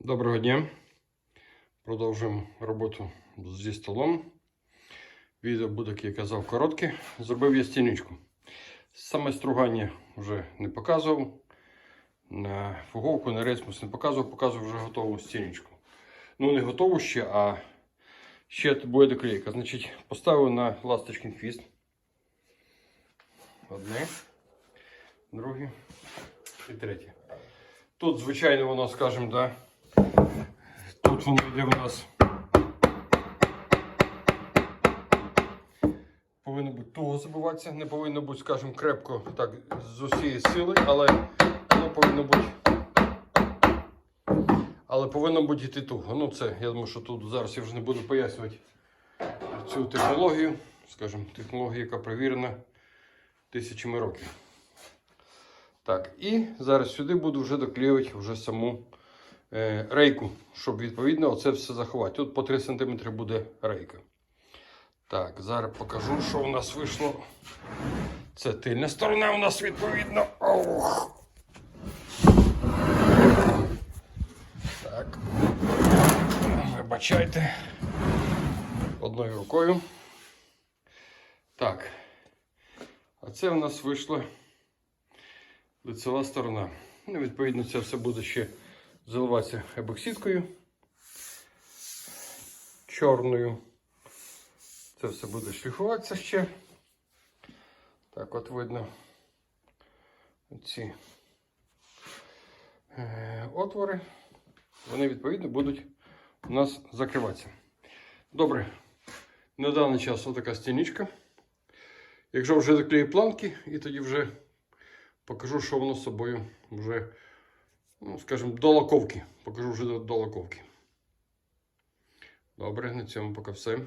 Доброго дня. Продовжуємо роботу зі столом. Відео буде, як я казав, коротке. Зробив я стіничку. Саме стругання вже не показував. На фуговку, на рецмус не показував, показував вже готову стіничку. Ну, не готову ще, а ще буде доклейка. Значить, поставив на ласточкин хвіст. Одне, друге і третє. Тут, звичайно, воно, скажімо, да, тут воно йде в нас. Повинно бути туго забиватися, не повинно бути, скажімо, крепко так з усієї сили, але воно повинно бути. Але повинно бути йти туго. Ну, це, я думаю, що тут зараз я вже не буду пояснювати цю технологію, скажімо, технологію, яка перевірена тисячами років. Так, і зараз сюди буду вже доклеювати вже саму рейку, щоб відповідно оце все заховати. Тут по 3 см буде рейка. Так, зараз покажу, що у нас вийшло. Це тильна сторона у нас відповідно. Ох. Так. Вибачайте. Одною рукою. Так. А це у нас вийшло лицева сторона. Ну, відповідно, це все буде ще заливатися ебоксидкою чорною. Це все буде шліфуватися ще. Так, от видно ці е, отвори. Вони відповідно будуть у нас закриватися. Добре. На даний час отака стіничка. Якщо вже заклею планки, і тоді вже покажу, що воно з собою вже, ну, скажімо, до лаковки. Покажу вже до лаковки. Добре, на цьому поки все.